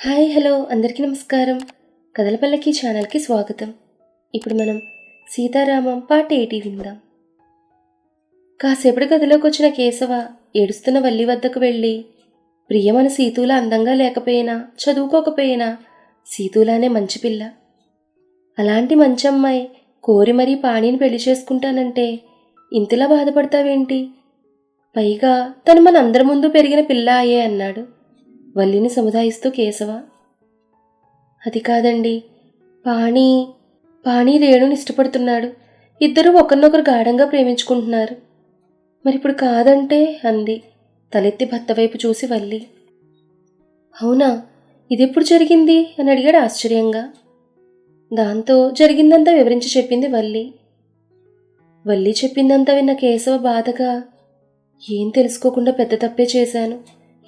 Hi hello. అందరికీ నమస్కారం. కదలపల్లకి ఛానల్కి స్వాగతం. ఇప్పుడు మనం సీతారామం పాట ఏటి విందాం. కాసేపటి గదిలోకి వచ్చిన కేశవ ఏడుస్తున్న వల్లి వద్దకు వెళ్ళి ప్రియమన సీతూల అందంగా లేకపోయినా చదువుకోకపోయినా సీతూలానే మంచి పిల్ల. అలాంటి మంచి అమ్మాయి కోరి మరీ పాణిని పెళ్ళి చేసుకుంటానంటే ఇంతలా బాధపడతావేంటి? పైగా తను మన అందరి ముందు పెరిగిన పిల్ల అయ్యే అన్నాడు. వల్లిని సముదాయిస్తూ కేశవ. అది కాదండి పాణి పాణి రేణుని ఇష్టపడుతున్నాడు. ఇద్దరూ ఒకరినొకరు గాఢంగా ప్రేమించుకుంటున్నారు. మరి ఇప్పుడు కాదంటే అంది తలెత్తి భర్త వైపు చూసి వల్లి. అవునా ఇదెప్పుడు జరిగింది? అని అడిగాడు ఆశ్చర్యంగా. దాంతో జరిగిందంతా వివరించి చెప్పింది వల్లి. వల్లి చెప్పిందంతా విన్న కేశవ బాధగా ఏం తెలుసుకోకుండా పెద్ద తప్పే చేశాను.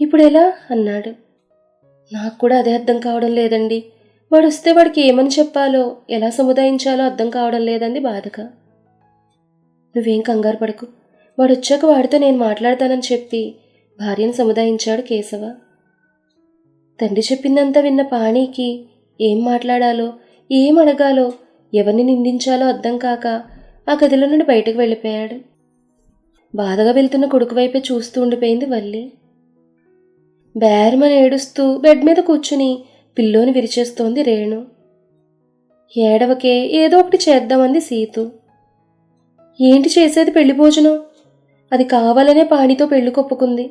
ఇప్పుడు ఎలా అన్నాడు. నాకు కూడా అదే అర్థం కావడం లేదండి. వాడు వస్తే వాడికి ఏమని చెప్పాలో ఎలా సముదాయించాలో అర్థం కావడం లేదండి బాధగా నువ్వేం కంగారు పడకు. వాడు వచ్చాక వాడితో నేను మాట్లాడతానని చెప్పి భార్యను సముదాయించాడు కేశవ. తండ్రి చెప్పిందంతా విన్న పాణికి ఏం మాట్లాడాలో ఏం అడగాలో ఎవరిని నిందించాలో అర్థం కాక ఆ గదిలో నుండి బయటకు వెళ్ళిపోయాడు. బాధగా వెళ్తున్న కొడుకు వైపే చూస్తూ ఉండిపోయింది వల్లి. బేరమని ఏడుస్తూ బెడ్ మీద కూర్చుని పిల్లోని విరిచేస్తోంది రేణు. ఏడవకే ఏదో ఒకటి చేద్దామంది సీతు. ఏంటి చేసేది పెళ్ళి భోజనం? అది కావాలనే పాణితో పెళ్ళి కొప్పుకుంది.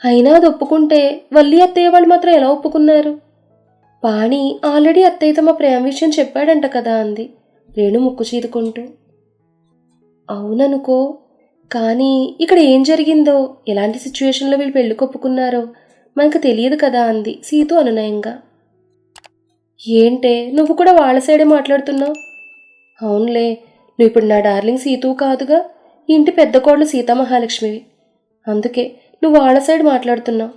అయినా అది ఒప్పుకుంటే వల్లి అత్తయ్య వాళ్ళు మాత్రం ఎలా ఒప్పుకున్నారు? పాణి ఆల్రెడీ అత్తయ్యతో మా ప్రేమ విషయం చెప్పాడంట కదా అంది రేణు ముక్కు చీదుకుంటూ. అవుననుకో కానీ ఇక్కడ ఏం జరిగిందో ఎలాంటి సిచ్యువేషన్లో వీళ్ళు పెళ్ళి కొప్పుకున్నారో మనకు తెలియదు కదా అంది సీతు అనునయంగా. ఏంటే నువ్వు కూడా వాళ్ళ సైడే మాట్లాడుతున్నావు? అవునులే నువ్వు ఇప్పుడు నా డార్లింగ్ సీతు కాదుగా? ఇంటి పెద్ద కోడలు సీతామహాలక్ష్మివి అందుకే నువ్వు వాళ్ళ సైడ్ మాట్లాడుతున్నావు.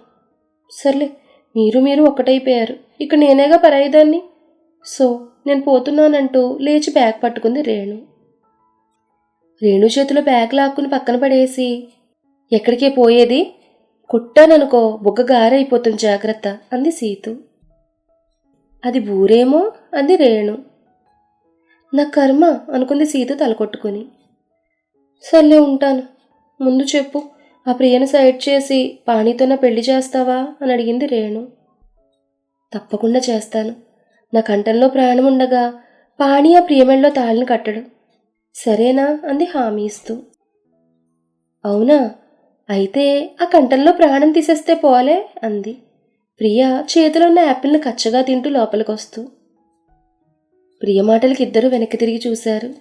సర్లే మీరు మీరు ఒకటైపోయారు ఇక నేనేగా పరాయిదాన్ని? సో నేను పోతున్నానంటూ లేచి బ్యాగ్ పట్టుకుంది రేణు. రేణు చేతిలో బ్యాగ్ లాక్కుని పక్కన పడేసి ఎక్కడికే పోయేది? కుట్టాననుకో బుగ్గ గారైపోతుంది జాగ్రత్త అంది సీతు. అది బూరేమో అంది రేణు. నా కర్మ అనుకుంది సీత తలకొట్టుకుని. సర్లే ఉంటాను. ముందు చెప్పు. ఆ ప్రియను సైడ్ చేసి పాణితో నా పెళ్ళి చేస్తావా అని అడిగింది రేణు. తప్పకుండా చేస్తాను. నా కంఠంలో ప్రాణం ఉండగా పాణి ఆ ప్రియమెళ్ళలో తాళిని కట్టడు. సరేనా అంది హామీ ఇస్తూ. అవునా? అయితే ఆ కంటంలో ప్రాణం తీసేస్తే పోలే అంది. ప్రియ చేతిలో ఉన్న యాపిల్ని కచ్చగా తింటూ లోపలికొస్తూ. ప్రియ మాటలకి ఇద్దరు వెనక్కి తిరిగి చూశారు.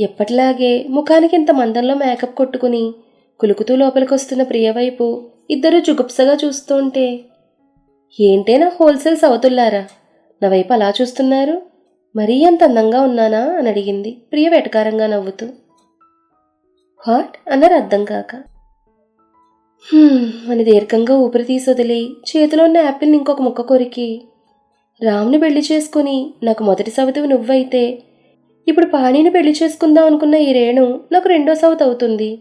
ఎప్పటిలాగే ముఖానికి ఇంత మందంలో మేకప్ కొట్టుకుని కులుకుతూ లోపలికొస్తున్న ప్రియ వైపు ఇద్దరు జుగుప్సగా చూస్తుంటే ఏంటేనా హోల్సేల్ సవతుల్లారా? నా వైపు అలా చూస్తున్నారు? మరీ అంత అందంగా ఉన్నానా? అని అడిగింది ప్రియ వెటకారంగా నవ్వుతూ. హాట్? అన్నారు అర్థం కాక. అని దీర్ఘంగా ఊపిరి తీసొదిలి వదిలి చేతిలో ఉన్న యాపిల్ని ఇంకొక ముక్క కొరికి. రాముని పెళ్ళి చేసుకుని నాకు మొదటి సవతివి నువ్వైతే ఇప్పుడు పాణిని పెళ్ళి చేసుకుందాం అనుకున్న ఈ రేణు నాకు రెండో సవతి అవుతుంది.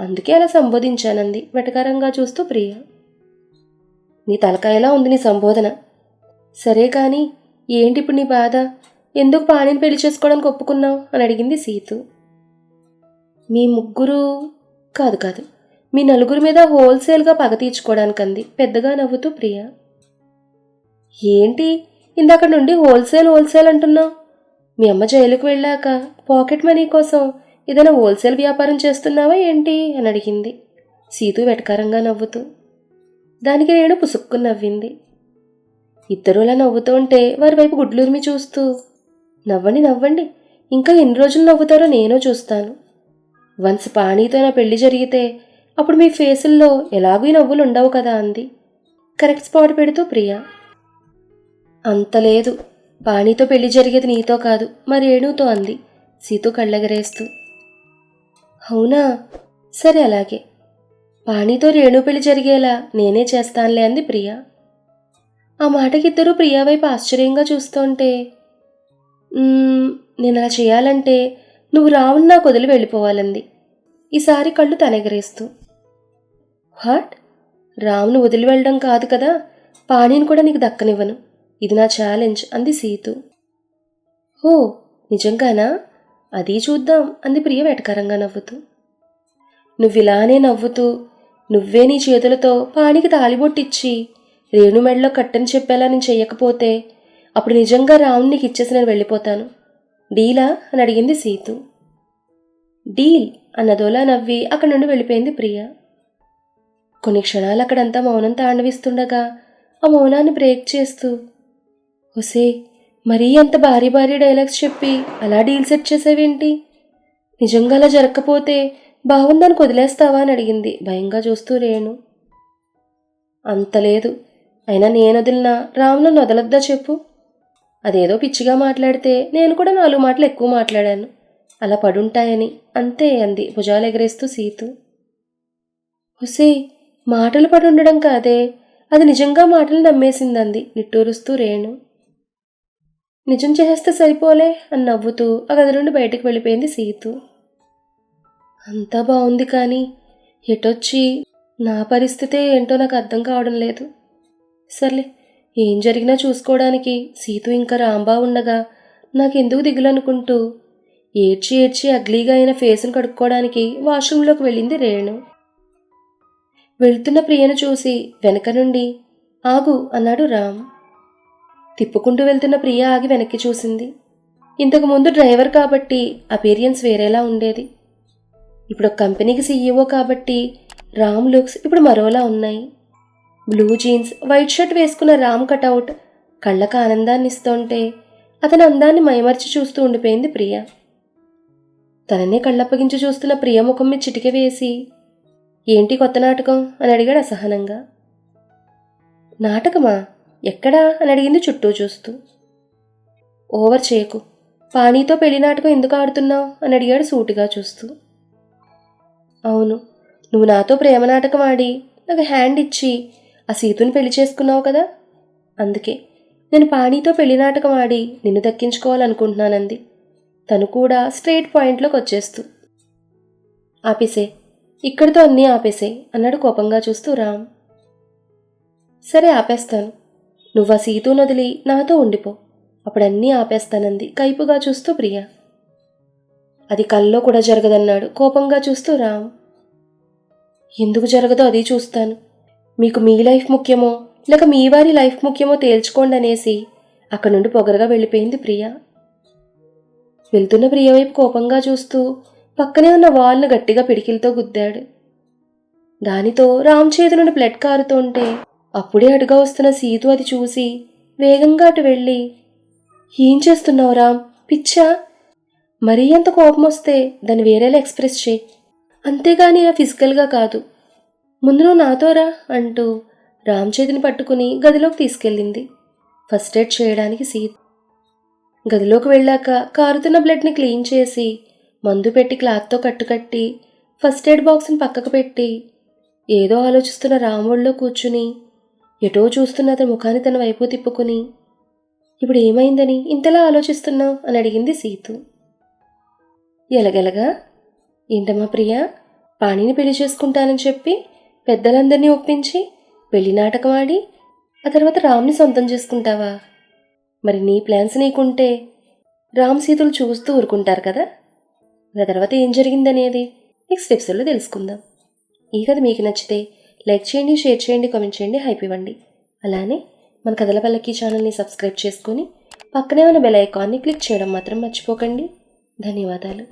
అందుకే అలా సంబోధించానంది వెటకారంగా చూస్తూ ప్రియ. నీ తలకాయలా ఉంది నీ సంబోధన? సరే కానీ ఏంటి ఇప్పుడు నీ బాధ? ఎందుకు పాణిని పెళ్ళి చేసుకోవడానికి ఒప్పుకున్నావు? అని అడిగింది సీతు. మీ ముగ్గురు కాదు కాదు మీ నలుగురి మీద హోల్సేల్గా పగ తీర్చుకోవడానికి అంది పెద్దగా నవ్వుతూ ప్రియ. ఏంటి? ఇందాక నుండి హోల్సేల్ హోల్సేల్ అంటున్నావు మీ అమ్మ జైలుకు వెళ్ళాక పాకెట్ మనీ కోసం ఏదైనా హోల్సేల్ వ్యాపారం చేస్తున్నావా ఏంటి? అని అడిగింది. సీతు వెటకారంగా నవ్వుతూ. దానికి నేను పుసుక్కుని నవ్వింది. ఇద్దరు నవ్వుతుంటే ఉంటే వారి వైపు గుడ్లూరిమి చూస్తూ నవ్వండి నవ్వండి ఇంకా ఎన్ని రోజులు నవ్వుతారో నేను చూస్తాను. వన్స్ పాణితో నా పెళ్ళి జరిగితే అప్పుడు మీ ఫేసుల్లో ఎలాగూ నవ్వులు ఉండవు కదా అంది. కరెక్ట్ స్పాట్ పెడుతూ ప్రియా. అంత లేదు. పాణితో పెళ్ళి జరిగేది నీతో కాదు మరి ఏణుతో అంది సీతు కళ్ళెగరేస్తూ. అవునా? సరే అలాగే. పాణితో రేణు పెళ్ళి జరిగేలా నేనే చేస్తానులే అంది ప్రియా. ఆ మాటకిద్దరూ ప్రియా వైపు ఆశ్చర్యంగా చూస్తుంటే నేను అలా చేయాలంటే నువ్వు రావున్నా కొదిలి వెళ్ళిపోవాలంది. ఈసారి కళ్ళు తనెగరేస్తూ. హాట్ రామును వదిలి వెళ్ళడం కాదు కదా పాణిని కూడా నీకు దక్కనివ్వను. ఇది నా ఛాలెంజ్ అంది సీతు. ఓ నిజంగానా? అది చూద్దాం అంది ప్రియ వెటకారంగా నవ్వుతూ. నువ్విలానే నవ్వుతూ నువ్వే నీ చేతులతో పాణికి తాలిబొట్టిచ్చి రేణు మెడలో కట్టని చెప్పేలా నేను చెయ్యకపోతే అప్పుడు నిజంగా రావుని నీకు ఇచ్చేసి నేను వెళ్ళిపోతాను. డీలా? అని అడిగింది సీతు. డీల్? అన్నదోలా నవ్వి అక్కడి నుండి వెళ్ళిపోయింది ప్రియ. కొన్ని క్షణాలు అక్కడంతా మౌనం తాండవిస్తుండగా ఆ మౌనాన్ని బ్రేక్ చేస్తూ ఒసే మరీ అంత భారీ భారీ డైలాగ్స్ చెప్పి అలా డీల్ సెట్ చేసేవేంటి? నిజంగా అలా జరగకపోతే బాగుందని వదిలేస్తావా? అని అడిగింది భయంగా చూస్తూ రేణు. అంత లేదు. అయినా నేను వదిలినా రాము నన్ను వదలొద్దా చెప్పు. అదేదో పిచ్చిగా మాట్లాడితే నేను కూడా నాలుగు మాటలు ఎక్కువ మాట్లాడాను. అలా పడుంటాయని అంతే అంది భుజాలు ఎగరేస్తూ సీతు. హుసే మాటలు పడి ఉండడం కాదే. అది నిజంగా మాటలు నమ్మేసిందంది నిట్టూరుస్తూ రేణు. నిజం చేస్తే సరిపోలే అని నవ్వుతూ ఆ గది నుండి బయటకు వెళ్ళిపోయింది సీతు. అంతా బాగుంది కానీ ఎటొచ్చి? నా పరిస్థితే ఏంటో నాకు అర్థం కావడం లేదు. సర్లే ఏం జరిగినా చూసుకోవడానికి సీతు ఇంకా రాంబా ఉండగా నాకెందుకు దిగులనుకుంటూ? ఏడ్చి ఏడ్చి అగ్లీగా అయిన ఫేస్ను కడుక్కోవడానికి వాష్రూంలోకి వెళ్ళింది రేణు. వెళ్తున్న ప్రియను చూసి వెనక నుండి ఆగు అన్నాడు రామ్. తిప్పుకుంటూ వెళ్తున్న ప్రియ ఆగి వెనక్కి చూసింది. ఇంతకు ముందు డ్రైవర్ కాబట్టి అపీరియన్స్ వేరేలా ఉండేది. ఇప్పుడు ఒక కంపెనీకి సీఈఓ కాబట్టి రామ్ లుక్స్ ఇప్పుడు మరోలా ఉన్నాయి. బ్లూ జీన్స్ వైట్ షర్ట్ వేసుకున్న రామ్ కటౌట్ కళ్ళకు ఆనందాన్ని ఇస్తుంటే అతని అందాన్ని మైమర్చి చూస్తూ ఉండిపోయింది ప్రియ. తననే కళ్ళప్పగించి చూస్తున్న ప్రియ ముఖం మీద చిటిక వేసి ఏంటి కొత్త నాటకం? అని అడిగాడు అసహనంగా. నాటకమా? ఎక్కడా? అని అడిగింది చుట్టూ చూస్తూ. ఓవర్ చేయకు. పానీతో పెళ్ళి నాటకం ఎందుకు ఆడుతున్నావు? అని అడిగాడు సూటిగా చూస్తూ. అవును నువ్వు నాతో ప్రేమ నాటకం ఆడి నాకు హ్యాండ్ ఇచ్చి ఆ సీతుని పెళ్ళి చేసుకున్నావు కదా? అందుకే నేను పాణితో పెళ్ళి నాటకం ఆడి నిన్ను దక్కించుకోవాలనుకుంటున్నానంది. తను కూడా స్ట్రేట్ పాయింట్లోకి వచ్చేస్తూ. ఆపిసే. ఇక్కడితో అన్నీ ఆపేసే అన్నాడు కోపంగా చూస్తూ రామ్. సరే ఆపేస్తాను. నువ్వు ఆ సీతు నదిలి నాతో ఉండిపో. అప్పుడు అన్నీ ఆపేస్తానంది కైపుగా చూస్తూ ప్రియ. అది కల్లో కూడా జరగదన్నాడు కోపంగా చూస్తూ రామ్. ఎందుకు జరగదో అది చూస్తాను. మీకు మీ లైఫ్ ముఖ్యమో లేక మీ వారి లైఫ్ ముఖ్యమో తేల్చుకోండి అనేసి అక్కడి నుండి పొగరగా వెళ్ళిపోయింది ప్రియ. వెళ్తున్న ప్రియ వైపు కోపంగా చూస్తూ పక్కనే ఉన్న వాల్ను గట్టిగా పిడికిలతో గుద్దాడు. దానితో రామ్ చేతి నుండి బ్లడ్ కారుతుంటే అప్పుడే అటుగా వస్తున్న సీతు అది చూసి వేగంగా అటు వెళ్ళి ఏం చేస్తున్నావు రామ్? పిచ్చా? మరీ అంత కోపం వస్తే దాన్ని వేరేలా ఎక్స్ప్రెస్ చేయి. అంతేగాని ఇలా ఫిజికల్గా కాదు. ముందు నువ్వు నాతో రా అంటూ రామ్ చేతిని పట్టుకుని గదిలోకి తీసుకెళ్ళింది. ఫస్ట్ ఎయిడ్ చేయడానికి సీత గదిలోకి వెళ్ళాక కారుతున్న బ్లడ్ని క్లీన్ చేసి మందు పెట్టి క్లాత్తో కట్టుకట్టి ఫస్ట్ ఎయిడ్ బాక్స్ని పక్కకు పెట్టి ఏదో ఆలోచిస్తున్న రాముడిలో కూర్చుని ఎటో చూస్తున్న అతని ముఖాన్ని తన వైపు తిప్పుకుని ఇప్పుడు ఏమైందని ఇంతలా ఆలోచిస్తున్నావు అని అడిగింది సీతు. ఎలగెలగా? ఏంటమ్మా ప్రియా? పాణిని పెళ్ళి చేసుకుంటానని చెప్పి పెద్దలందరినీ ఒప్పించి పెళ్ళి నాటకం ఆడి ఆ తర్వాత రామ్ని సొంతం చేసుకుంటావా? మరి నీ ప్లాన్స్ నీకుంటే రామ్ సీతలు చూస్తూ ఊరుకుంటారు కదా? ఆ తర్వాత ఏం జరిగిందనేది నెక్స్ట్ ఎపిసోడ్లో తెలుసుకుందాం. ఈ కథ మీకు నచ్చితే లైక్ చేయండి షేర్ చేయండి కామెంట్ చేయండి హైప్ ఇవ్వండి. అలానే మన కథల పల్లకి ఛానల్ని సబ్స్క్రైబ్ చేసుకొని పక్కనే ఉన్న బెల్ ఐకాన్ని క్లిక్ చేయడం మాత్రం మర్చిపోకండి. ధన్యవాదాలు.